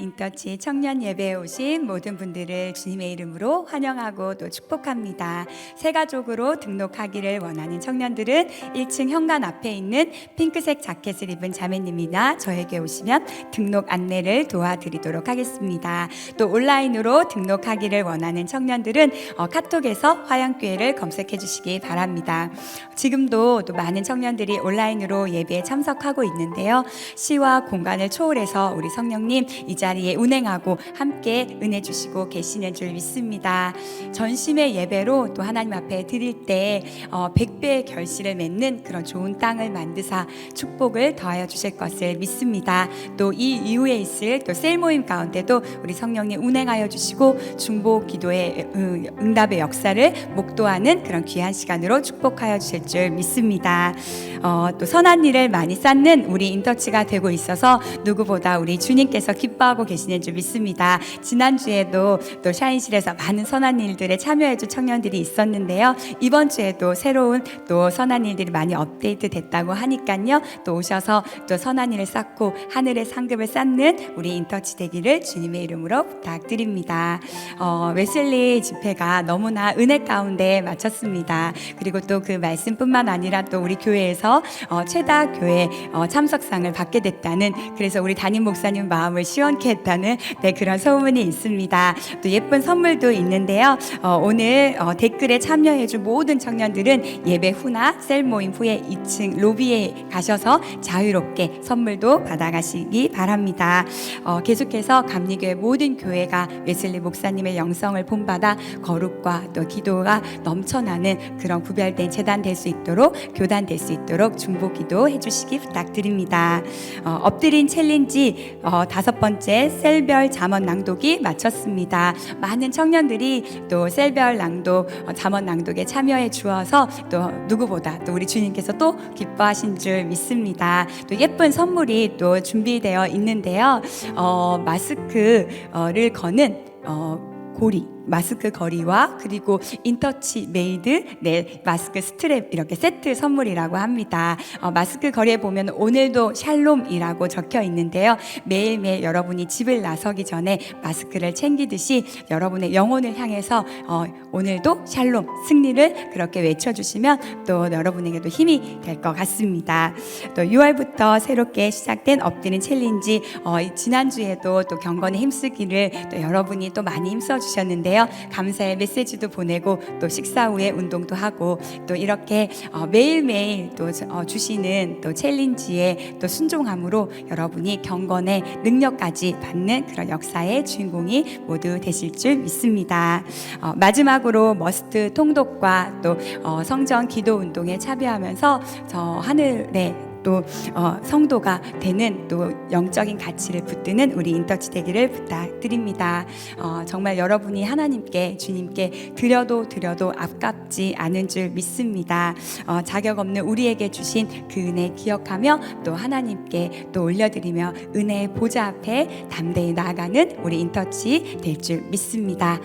인터치 청년 예배에 오신 모든 분들을 주님의 이름으로 환영하고 또 축복합니다. 새 가족으로 등록하기를 원하는 청년들은 1층 현관 앞에 있는 핑크색 자켓을 입은 자매님이나 저에게 오시면 등록 안내를 도와드리도록 하겠습니다. 또 온라인으로 등록하기를 원하는 청년들은 어, 카톡에서 화양교회를 검색해 주시기 바랍니다. 지금도 또 많은 청년들이 온라인으로 예배에 참석하고 있는데요. 시와 공간을 초월해서 우리 성령님 이 자리에 운행하고 함께 은혜 주시고 계시는 줄 믿습니다. 전심의 예배로 또 하나님 앞에 드릴 때 어, 백배의 결실을 맺는 그런 좋은 땅을 만드사 축복을 더하여 주실 것을 믿습니다. 또 이 이후에 있을 또 셀 모임 가운데도 우리 성령님 운행하여 주시고 중보 기도의 응- 응답의 역사를 목도하는 그런 귀한 시간으로 축복하여 주실 줄 믿습니다. 어, 또 선한 일을 많이 쌓는 우리 인터치가 되고 있어서 누구보다 우리 주님께서 기뻐하고 계시는 줄 믿습니다. 지난주에도 또 샤인실에서 많은 선한 일들에 참여해준 청년들이 있었는데요. 이번 주에도 새로운 또 선한 일들이 많이 업데이트 됐다고 하니까요. 또 오셔서 또 선한 일을 쌓고 하늘의 상급을 쌓는 우리 인터치 되기를 주님의 이름으로 부탁드립니다. 어, 웨슬리 집회가 너무나 은혜 가운데 마쳤습니다. 그리고 또 그 말씀뿐만 아니라 또 우리 교회에서 어, 최다 교회 어, 참석상을 받게 됐다는 그래서 우리 담임 목사님 마음을 시원케 했다는 네, 그런 소문이 있습니다. 또 예쁜 선물도 있는데요. 어, 오늘 어, 댓글에 참여해준 모든 청년들은 예배 후나 셀 모임 후에 2층 로비에 가셔서 자유롭게 선물도 받아가시기 바랍니다. 어, 계속해서 감리교회 모든 교회가 웨슬리 목사님의 영성을 본받아 거룩과 또 기도가 넘쳐나는 그런 구별된 재단 될 수 있도록 교단 될 수 있도록 중보 기도 해주시기 부탁드립니다. 어, 엎드린 챌린지 어, 다섯 번째 셀별 잠언 낭독이 마쳤습니다. 많은 청년들이 또 셀별 낭독 어, 잠언 낭독에 참여해 주어서 또 누구보다 또 우리 주님께서 또 기뻐하신 줄 믿습니다. 또 예쁜 선물이 또 준비되어 있는데요. 어, 마스크를 거는 어, 고리 마스크 거리와 그리고 인터치 메이드 네 마스크 스트랩 이렇게 세트 선물이라고 합니다. 어, 마스크 거리에 보면 오늘도 샬롬이라고 적혀 있는데요. 매일매일 여러분이 집을 나서기 전에 마스크를 챙기듯이 여러분의 영혼을 향해서 어, 오늘도 샬롬 승리를 그렇게 외쳐주시면 또 여러분에게도 힘이 될 것 같습니다. 또 6월부터 새롭게 시작된 엎드린 챌린지 어, 이 지난주에도 또 경건에 힘쓰기를 또 여러분이 또 많이 힘써 주셨는데요. 감사의 메시지도 보내고 또 식사 후에 운동도 하고 또 이렇게 어, 매일매일 또 어, 주시는 또 챌린지에 또 순종함으로 여러분이 경건의 능력까지 받는 그런 역사의 주인공이 모두 되실 줄 믿습니다. 어, 마지막으로 머스트 통독과 또 어, 성전 기도 운동에 참여하면서 저 하늘에 또 어, 성도가 되는 또 영적인 가치를 붙드는 우리 인터치 되기를 부탁드립니다. 어, 정말 여러분이 하나님께 주님께 드려도 드려도 아깝지 않은 줄 믿습니다. 어, 자격 없는 우리에게 주신 그 은혜 기억하며 또 하나님께 또 올려드리며 은혜의 보좌 앞에 담대히 나아가는 우리 인터치 될 줄 믿습니다.